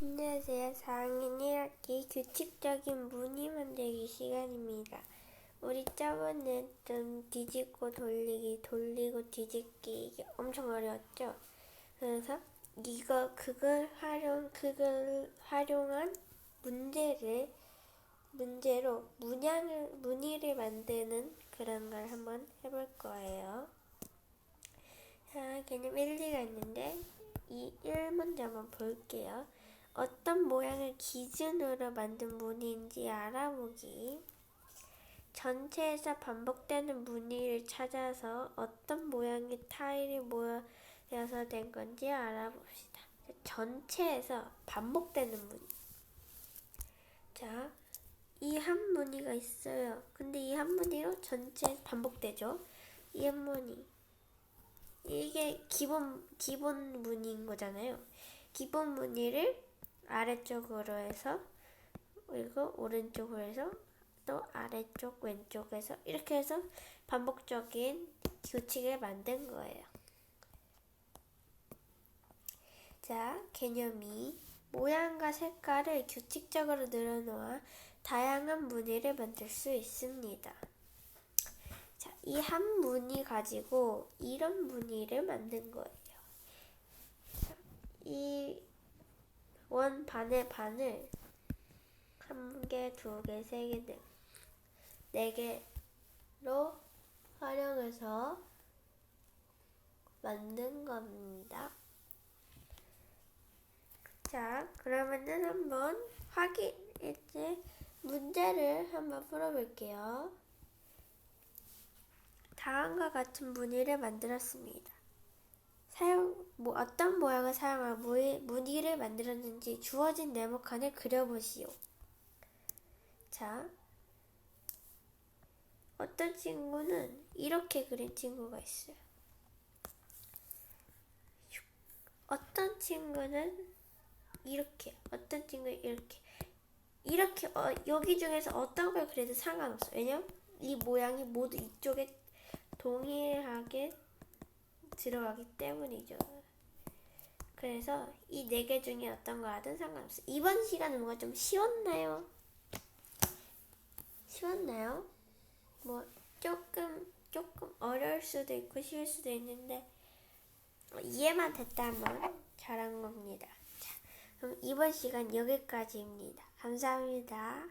안녕하세요. 4학년 1학기 규칙적인 무늬 만들기 시간입니다. 우리 저번에 좀 뒤집고 돌리기, 돌리고 뒤집기 이게 엄청 어려웠죠? 그래서 이거 그걸 활용 그걸 활용한 문제를 문제로 문양을 무늬를 만드는 그런 걸 한번 해볼 거예요. 자, 개념 1, 2가 있는데 이 1문제 한번 볼게요. 어떤 모양을 기준으로 만든 무늬인지 알아보기. 전체에서 반복되는 무늬를 찾아서 어떤 모양의 타일이 모여서 된 건지 알아봅시다. 전체에서 반복되는 무늬. 자, 이 한 무늬가 있어요. 근데 이 한 무늬로 전체 반복되죠. 이 한 무늬. 이게 기본 기본 무늬인 거잖아요. 기본 무늬를 아래쪽으로 해서 그리고 오른쪽으로 해서 또 아래쪽 왼쪽에서 이렇게 해서 반복적인 규칙을 만든 거예요. 자, 개념이 모양과 색깔을 규칙적으로 늘어놓아 다양한 무늬를 만들 수 있습니다. 자, 이 한 무늬 가지고 이런 무늬를 만든 거예요. 자, 이 원 반의 반을 한 개, 두 개, 세 개, 네, 네 개로 활용해서 만든 겁니다. 자, 그러면은 한번 확인, 이제 문제를 한번 풀어볼게요. 다음과 같은 무늬를 만들었습니다. 뭐 어떤 모양을 사용하여 무늬, 무늬를 만들었는지 주어진 네모칸을 그려보시오. 자, 어떤 친구는 이렇게 그린 친구가 있어요. 어떤 친구는 이렇게, 어떤 친구는 이렇게. 이렇게 어, 여기 중에서 어떤 걸 그려도 상관없어. 왜냐면 이 모양이 모두 이쪽에 동일하게 들어가기 때문이죠. 그래서 이 네 개 중에 어떤 거 하든 상관없어요. 이번 시간은 뭐가 좀 쉬웠나요? 쉬웠나요? 뭐 조금 조금 어려울 수도 있고 쉬울 수도 있는데 이해만 됐다면 잘한 겁니다. 자, 그럼 이번 시간 여기까지입니다. 감사합니다.